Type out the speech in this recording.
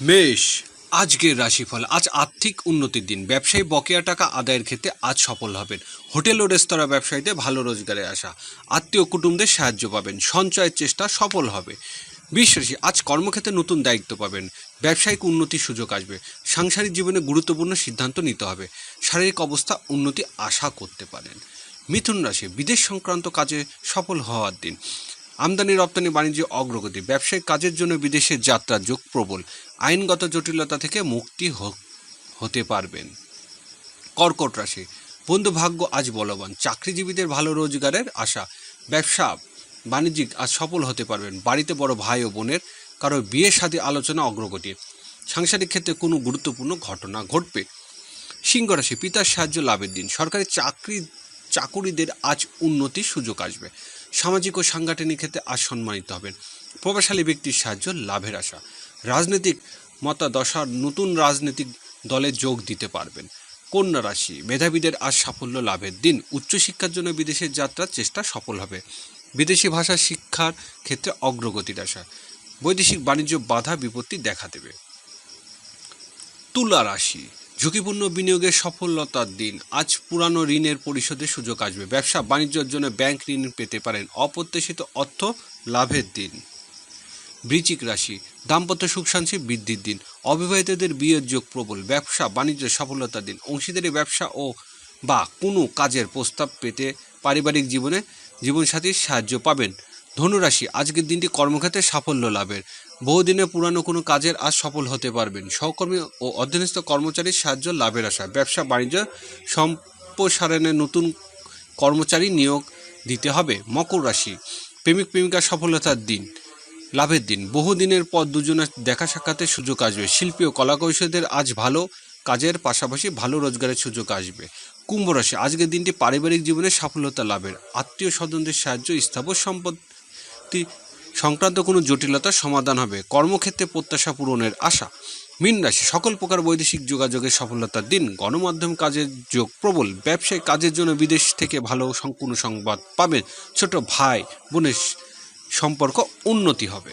মেষ। আজকের রাশিফল, আজ আর্থিক উন্নতির দিন। ব্যবসায়ী বকেয়া টাকা আদায়ের ক্ষেত্রে আজ সফল হবেন। হোটেল ও রেস্তোরাঁ ব্যবসায়ীদের ভালো রোজগারে আসা আত্মীয় কুটুমদের সাহায্য পাবেন। সঞ্চয়ের চেষ্টা সফল হবে। বিশ্বাসী আজ কর্মক্ষেত্রে নতুন দায়িত্ব পাবেন। ব্যবসায়িক উন্নতির সুযোগ আসবে। সাংসারিক জীবনে গুরুত্বপূর্ণ সিদ্ধান্ত নিতে হবে। শারীরিক অবস্থা উন্নতি আশা করতে পারেন। মিথুন রাশি, বিদেশ সংক্রান্ত কাজে সফল হওয়ার দিন। আমদানি, রপ্তানি, বাণিজ্য, অগ্রগতি, ব্যবসায়িক কাজের জন্য বিদেশে যাত্রা যোগ প্রবল। আইনগত জটিলতা থেকে মুক্তি হতে পারবেন। কর্কট রাশি, বন্ধু ভাগ্য আজ বলবান। চাকরিজীবীদের ভালো রোজগারের আশা। ব্যবসা, বাণিজ্যিক আজ সফল হতে পারবেন। বাড়িতে বড় ভাই ও বোনের কারও বিয়ে সাথে আলোচনা অগ্রগতি। সাংসারিক ক্ষেত্রে কোনো গুরুত্বপূর্ণ ঘটনা ঘটবে। সিংহ রাশি, পিতার সাহায্য লাভের দিন। সরকারি চাকরি চাকুরিদের আজ উন্নতির সুযোগ আসবে। সামাজিক ও সাংগঠনিক ক্ষেত্রে আজ সম্মানিত হবেন। প্রভাবশালী ব্যক্তির সাহায্য লাভের আশা। রাজনৈতিক মতাদশার নতুন রাজনৈতিক দলে যোগ দিতে পারবেন। কন্যা রাশি মেধাবীদের আজ সাফল্য লাভের দিন। উচ্চশিক্ষার জন্য বিদেশের যাত্রার চেষ্টা সফল হবে। বিদেশি ভাষা শিক্ষার ক্ষেত্রে অগ্রগতির আশা। বৈদেশিক বাণিজ্য বাধা বিপত্তি দেখা দেবে। তুলা রাশি ঝুঁকিপূর্ণ বিনিয়োগের সফলতার দিন। আজ পুরানো ঋণের পরিশোধের সুযোগ আসবে। ব্যবসা বাণিজ্যের জন্য ব্যাংক ঋণ পেতে পারেন। অপ্রত্যাশিত অর্থ লাভের দিন। বৃচিক রাশি। দাম্পত্য সুখ শান্তি বৃদ্ধির দিন। অবিবাহিতদের বিয়ের যোগ প্রবল। ব্যবসা বাণিজ্য সফলতার দিন। অংশীদারি ব্যবসা ও বা কোনো কাজের প্রস্তাব পেতে পারিবারিক জীবনে জীবনসাথীর সাহায্য পাবেন। ধনুরাশি, আজকের দিনটি কর্মক্ষেত্রে সাফল্য লাভের। বহুদিনে পুরানো কোনো কাজের আজ সফল হতে পারবেন। সহকর্মী ও অধীনস্থ কর্মচারীর সাহায্য, লাভের আশা। ব্যবসা, বাণিজ্য, সম্প্রসারণে নতুন কর্মচারী নিয়োগ দিতে হবে। মকর রাশি, প্রেমিক প্রেমিকার সফলতার দিন, লাভের দিন। বহুদিনের পর দুজনের দেখা সাক্ষাতের সুযোগ আসবে। শিল্পী ও কলাকৌশলীদের আজ ভালো কাজের পাশাপাশি ভালো রোজগারের সুযোগ আসবে। কুম্ভ রাশি, আজকের দিনটি পারিবারিক জীবনে সফলতা লাভের। আত্মীয় স্বজনদের সাহায্য, স্থাবর সম্পত্তি সংক্রান্ত কোনো জটিলতার সমাধান হবে। কর্মক্ষেত্রে প্রত্যাশা পূরণের আশা। মীন রাশি, সকল প্রকার বৈদেশিক যোগাযোগের সফলতার দিন। গণমাধ্যম কাজের যোগ প্রবল। ব্যবসায়ী কাজের জন্য বিদেশ থেকে ভালো কোনো সংবাদ পাবেন। ছোট ভাই বোনের সম্পর্ক উন্নতি হবে।